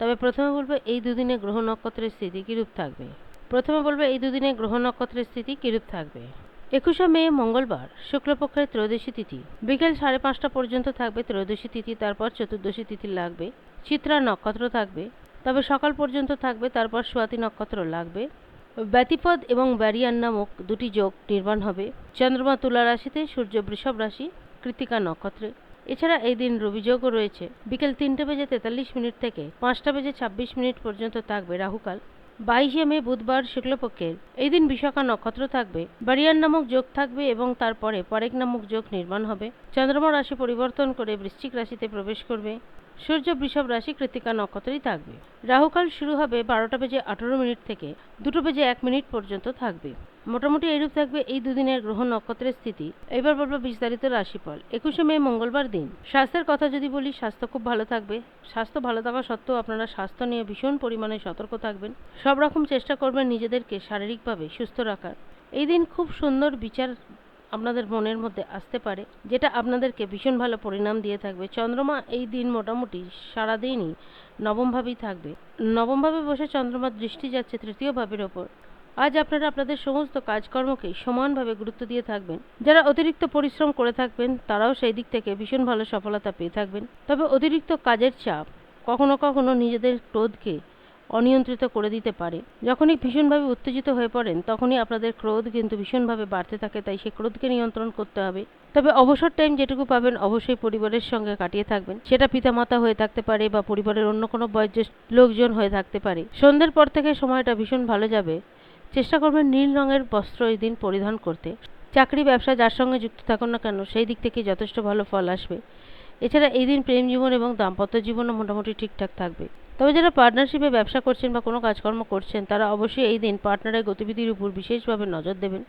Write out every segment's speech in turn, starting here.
তবে প্রথমে বলব এই দুদিনে গ্রহ নক্ষত্রের স্থিতি কীরূপ থাকবে? প্রথমে বলব এই দুদিনে গ্রহ নক্ষত্রের স্থিতি কীরূপ থাকবে? একুশে মে, মঙ্গলবার, শুক্লপক্ষের ত্রয়োদশী তিথি। বিকেল সাড়ে পাঁচটা পর্যন্ত থাকবে ত্রয়োদশী তিথি, তারপর চতুর্দশী তিথি লাগবে। চিত্রা নক্ষত্র থাকবে। তবে সকাল পর্যন্ত থাকবে, তারপর সোয়াতি নক্ষত্র লাগবে। ব্যতিপদ এবং ব্যারিয়ান নামক দুটি যোগ নির্মাণ হবে। চন্দ্রমা তুলা রাশিতে সূর্য বৃষভ রাশি কৃতিকা নক্ষত্রে। এছাড়া এই দিন রবিযোগও রয়েছে। বিকেল তিনটে বেজে তেতাল্লিশ মিনিট থেকে পাঁচটা বেজে ছাব্বিশ মিনিট পর্যন্ত থাকবে রাহুকাল। বাইশে মে বুধবার শুক্লপক্ষের। এই দিন বিশাখা নক্ষত্র থাকবে। বারিয়ান নামক যোগ থাকবে এবং তারপরে পরেক নামক যোগ নির্মাণ হবে। চন্দ্রমা রাশি পরিবর্তন করে বৃশ্চিক রাশিতে প্রবেশ করবে। সূর্য, বৃষভ রাশি কৃতিকা নক্ষত্রেই থাকবে। রাহুকাল শুরু হবে বারোটা বেজে আঠারো মিনিট থেকে দুটো বেজে এক মিনিট পর্যন্ত থাকবে। মোটামুটি এরূপ থাকবে এই দুদিনের গ্রহ নক্ষত্রের স্থিতি। এবার বলব বিস্তারিত রাশিফল। একুশে মে মঙ্গলবার দিন। স্বাস্থ্যের কথা যদি বলি, স্বাস্থ্য খুব ভালো থাকবে। স্বাস্থ্য ভালো থাকা সত্ত্বেও আপনারা স্বাস্থ্য নিয়ে ভীষণ পরিমাণে সতর্ক থাকবেন। সব রকম চেষ্টা করবেন নিজেদেরকে শারীরিকভাবে সুস্থ রাখার। এই দিন খুব সুন্দর বিচার আপনাদের মনের মধ্যে আসতে পারে, যেটা আপনাদেরকে ভীষণ ভালো পরিণাম দিয়ে থাকবে। চন্দ্রমা এই দিন মোটামুটি সারাদিনই নবমভাবেই থাকবে। নবমভাবে বসে চন্দ্রমার দৃষ্টি যাচ্ছে তৃতীয় ভাবের ওপর। আজ আপনারা আপনাদের সমস্ত কাজকর্মকে সমানভাবে গুরুত্ব দিয়ে থাকবেন। যারা অতিরিক্ত পরিশ্রম করে থাকবেন, তারাও সেই দিক থেকে ভীষণ ভালো সফলতা পেয়ে থাকবেন। তবে অতিরিক্ত কাজের চাপ কখনো কখনো নিজেদের ক্রোধকে অনিয়ন্ত্রিত করে দিতে পারে। যখনই ভীষণভাবে উত্তেজিত হয়ে পড়েন, তখনই আপনাদের ক্রোধ কিন্তু ভীষণভাবে বাড়তে থাকে, তাই সেই ক্রোধকে নিয়ন্ত্রণ করতে হবে। তবে অবসর টাইম যেটুকু পাবেন, অবশ্যই পরিবারের সঙ্গে কাটিয়ে থাকবেন। সেটা পিতামাতা হয়ে থাকতে পারে বা পরিবারের অন্য কোনো বয়োজ্যেষ্ঠ লোকজন হয়ে থাকতে পারে। সন্ধ্যের পর থেকে সময়টা ভীষণ ভালো যাবে। চেষ্টা করবেন নীল রঙের বস্ত্র এই দিন পরিধান করতে। চাকরি, ব্যবসা যার সঙ্গে যুক্ত থাকুন না কেন, সেই দিক থেকে যথেষ্ট ভালো ফল আসবে। এছাড়া এই দিন প্রেম জীবন এবং দাম্পত্য জীবনও মোটামুটি ঠিকঠাক থাকবে। তবে যারা পার্টনারশিপে ব্যবসা করছেন বা কোনো কাজকর্ম করছেন, তারা অবশ্যই এই দিন পার্টনারের গতিবিধির উপর বিশেষভাবে নজর দেবেন।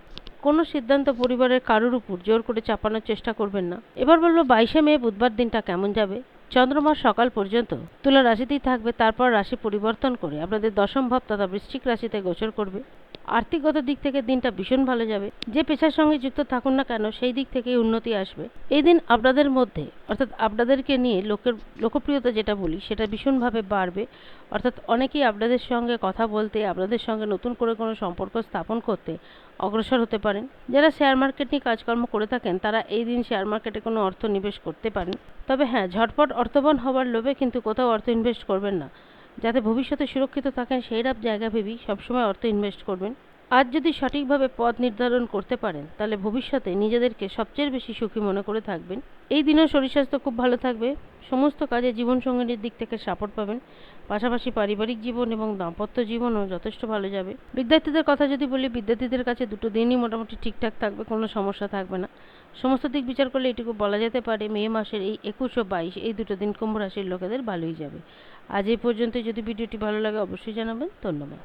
কোনো সিদ্ধান্ত পরিবারের কারোর উপর জোর করে চাপানোর চেষ্টা করবেন না। এবার বলব বাইশে মে, বুধবার দিনটা কেমন যাবে? চন্দ্রমাস সকাল পর্যন্ত তুলা রাশিতেই থাকবে, তারপর রাশি পরিবর্তন করে আপনাদের দশম ভাব তথা বৃশ্চিক রাশিতে গোচর করবে। আর্থিকগত দিক থেকে দিনটা ভীষণ ভালো যাবে। যে পেশার সঙ্গে যুক্ত থাকুন না কেন, সেই দিক থেকেই উন্নতি আসবে। এই দিন আপনাদের মধ্যে, অর্থাৎ আপনাদেরকে নিয়ে লোকের, লোকপ্রিয়তা যেটা বলি, সেটা ভীষণভাবে বাড়বে। অর্থাৎ অনেকেই আপনাদের সঙ্গে কথা বলতে, আপনাদের সঙ্গে নতুন করে কোনো সম্পর্ক স্থাপন করতে অগ্রসর হতে পারেন। যারা শেয়ার মার্কেট নিয়ে কাজকর্ম করে থাকেন, তারা এই দিন শেয়ার মার্কেটে কোনো অর্থ নিবেশ করতে পারেন। তবে হ্যাঁ ঝটপট অর্থবান হওয়ার লোভে কিন্তু কোথাও অর্থ ইনভেস্ট করবেন না। যাতে ভবিষ্যতে সুরক্ষিত থাকেন সেই রকম জায়গা ভেবেই সবসময় অর্থ ইনভেস্ট করবেন। আজ যদি সঠিকভাবে পথ নির্ধারণ করতে পারেন, তাহলে ভবিষ্যতে নিজেদেরকে সবচেয়ে বেশি সুখী মনে করে থাকবেন। এই দিনেও শরীর স্বাস্থ্য খুব ভালো থাকবে। সমস্ত কাজে জীবনসঙ্গিনীর দিক থেকে সাপোর্ট পাবেন। পাশাপাশি পারিবারিক জীবন এবং দাম্পত্য জীবনও যথেষ্ট ভালো যাবে। বিদ্যার্থীদের কথা যদি বলি, বিদ্যার্থীদের কাছে দুটো দিনই মোটামুটি ঠিকঠাক থাকবে, কোনো সমস্যা থাকবে না। সমস্ত দিক বিচার করলে এটুকু বলা যেতে পারে, মে মাসের এই একুশ ও বাইশ এই দুটো দিন কুম্ভ রাশির লোকেদের ভালোই যাবে। আজ এই পর্যন্ত যদি ভিডিওটি ভালো লাগে অবশ্যই জানাবেন। ধন্যবাদ।